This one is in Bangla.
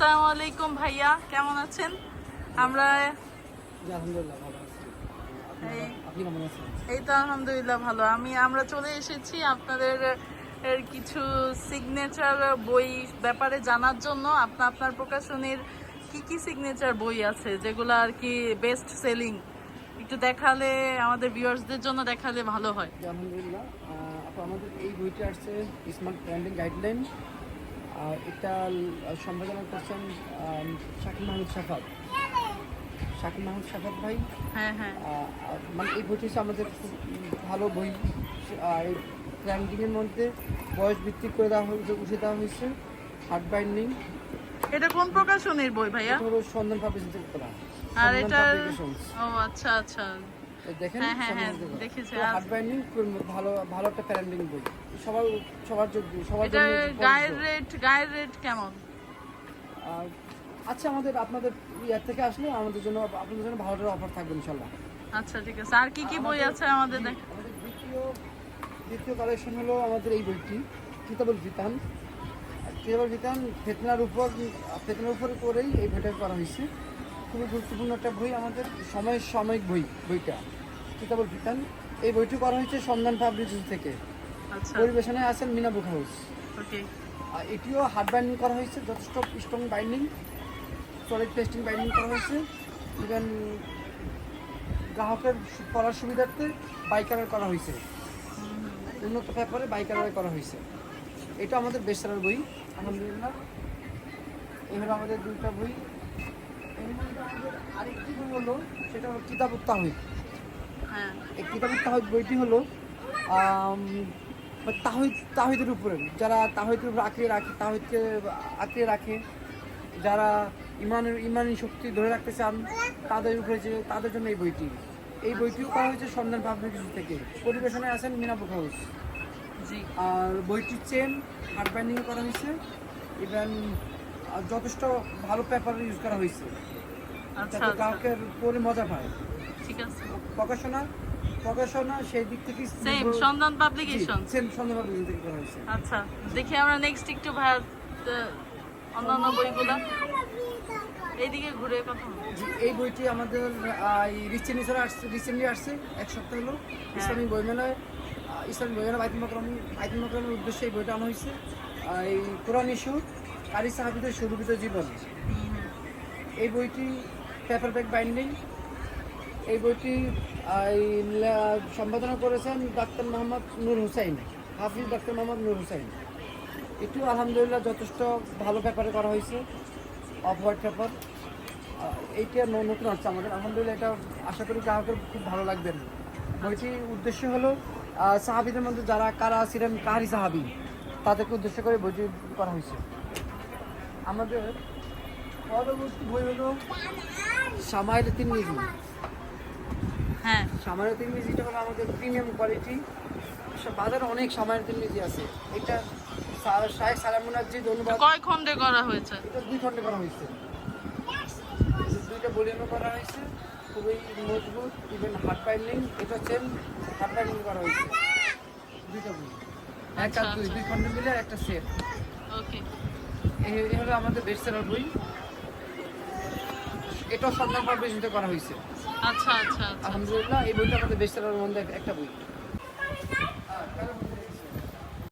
আসসালামু আলাইকুম ভাইয়া কেমন আছেন? আমরা আলহামদুলিল্লাহ ভালো আছি। এই- আপনি কেমন আছেন? এই তো আলহামদুলিল্লাহ ভালো। আমি আমরা চলে এসেছি আপনাদের এর কিছু সিগনেচার বই ব্যাপারে জানার জন্য। আপনা আপনার প্রকাশনীর কি কি সিগনেচার বই আছে যেগুলো আর কি বেস্ট সেলিং একটু দেখালে আমাদের ভিউয়ার্সদের জন্য দেখালে ভালো হয়। আলহামদুলিল্লাহ। আমাদের এই বইটি আসছে স্মার্ট ব্র্যান্ডিং গাইডলাইন এটা সম্পাদনা করছেন শাকিব মাহমুদ সাফাত শাকিব মাহমুদ সাফাত ভাই? হ্যাঁ হ্যাঁ। মানে এই বইটি আমাদের খুব ভালো বই। এই ব্র্যান্ডিংয়ের মধ্যে বয়স ভিত্তিক করে দেওয়া হয়েছে উঠে দেওয়া হয়েছে। হার্ড বাইন্ডিং এটা কোন প্রকাশনের বই ভাইয়া? এটা সন্ধান পাবলিশিং করা আর Publications। ও আচ্ছা আচ্ছা। দেখেন হ্যাঁ, হ্যাঁ, হ্যাঁ, হার্ড বাইন্ডিং ভালো ভালো একটা প্যারেন্টিং বই। সবার সবার যোগ্য সবার জন্য গায়ের রেট গায়ের রেট কেমন? আচ্ছা আমাদের আপনাদের ইয়ার থেকে আসলে আমাদের জন্য আপনাদের জন্য ভালো অফার থাকবে আচ্ছা ঠিক আছে। আর কি কি বই আছে আমাদের দেখ দ্বিতীয় দ্বিতীয় কালেকশন হলো আমাদের এই বইটি কিতাবুল ভিতান কিতাবুল ভিতান ফেতনার উপর ফেতনার উপর করেই এই বইটা করা হয়েছে। খুবই গুরুত্বপূর্ণ একটা বই আমাদের সময় সাময়িক বই বইটা। কিতাবুল ভিতান এই বইটি করা হয়েছে সন্ধান পাবলিশিং থেকে। আচ্ছা। পরিবেশনায় আছেন মিনা বুক হাউস। আর এটিও হার্ড বাইন্ডিং করা হয়েছে যথেষ্ট strong binding solid testing binding করা হয়েছে। ইভেন গ্রাহকের পড়ার সুবিধার্থে বাইকারের করা হয়েছে। উন্নত ব্যাপারে বাইকারের করা হয়েছে। এটা আমাদের বেসারার বই আলহামদুলিল্লাহ। হলো আমাদের দুইটা বই। আমাদের আরেকটি বই হলো সেটা হলো কিতাব তাহিদ হ্যাঁ। এই কিতাব তাহিদ বইটি হলো আম, তাহিদ তাহিদের উপরে যারা তাহিদের উপর আঁকড়ে রাখে তাহিদকে আঁকড়ে রাখে যারা ইমানের ইমানি শক্তি ধরে রাখতে চান তাদের উপরে যে তাদের জন্য এই বইটি। এই বইটিও করা হয়েছে সন্ধান পাবলিকেশন থেকে। পরিবেশনায় আছেন মিনা হাউস জি। আর বইটির চেন হার্ড বাইন্ডিং করা হয়েছে ইভেন যথেষ্ট ভালো পেপার ইউজ করা হয়েছে। আচ্ছা যাতে আচ্ছা। গ্রাহকের পরে মজা পায়। ঠিক আছে। প্রকাশনা প্রকাশনা সেই দিক থেকে সেম সন্ধান পাবলিকেশন সেম সন্ধান পাবলিকেশন থেকে করা হয়েছে। আচ্ছা দেখি আমরা নেক্সট একটু ভাইয়া অন্যান্য বইগুলো। এইদিকে ঘুরে কথা এই বইটি আমাদের রিসেন্টলি আসছে রিসেন্টলি আসছে এক সপ্তাহ হলো। ইসলামী বইমেলায় ইসলামী বইমেলা বাইতুল মকরম বাইতুল মকরমের উদ্দেশ্যে এই বইটা আনা হয়েছে। এই কোরআন ইস্যু কারি সাহাবিদের সুরভিত জীবন। এই বইটি পেপার ব্যাক বাইন্ডিং এই বইটি সম্পাদনা করেছেন ডাক্তার মোহাম্মদ নূর হুসাইন, হাফিজ ডাক্তার মোহাম্মদ নূর হুসাইন। এটিও আলহামদুলিল্লাহ যথেষ্ট ভালো পেপারে করা হয়েছে অফ হোয়াইট পেপার এইটা নতুন আসছে আমাদের। আলহামদুলিল্লাহ এটা আশা করি গ্রাহকের খুব ভালো লাগবেন বইটির উদ্দেশ্য হলো সাহাবিদের মধ্যে যারা কারা ছিলেন কাহারি সাহাবি, তাদেরকে উদ্দেশ্য করে বইটি করা হয়েছে। আমাদের পরবর্তী বই হলো সামাইল তিন নিজি হ্যাঁ। তিন নিজিটা হলো আমাদের প্রিমিয়াম কোয়ালিটি বাজারে অনেক সামাইল তিন নিজি আছে। এটা শাহেখ সালামুনাজিদ অনুবাদ কয় খণ্ডে করা হয়েছে? এটা দুই খণ্ডে করা হয়েছে। দুইটা ভলিউমে করা হয়েছে। খুবই মজবুত ইভেন হার্ড বাইন্ডিং এটা সেম হার্ড বাইন্ডিং করা হয়েছে। দুইটা বই আচ্ছা, দুই আচ্ছা। দুই খণ্ড মিলে একটা সেট ওকে এই হলো আমাদের বেস্ট সেলার বই। এটাও সন্ধান পাবলিশিংতে করা হয়েছে। আচ্ছা আচ্ছা আচ্ছা। আলহামদুলিল্লাহ এই বইটা আমাদের বেস্ট সেলার মধ্যে একটা বই।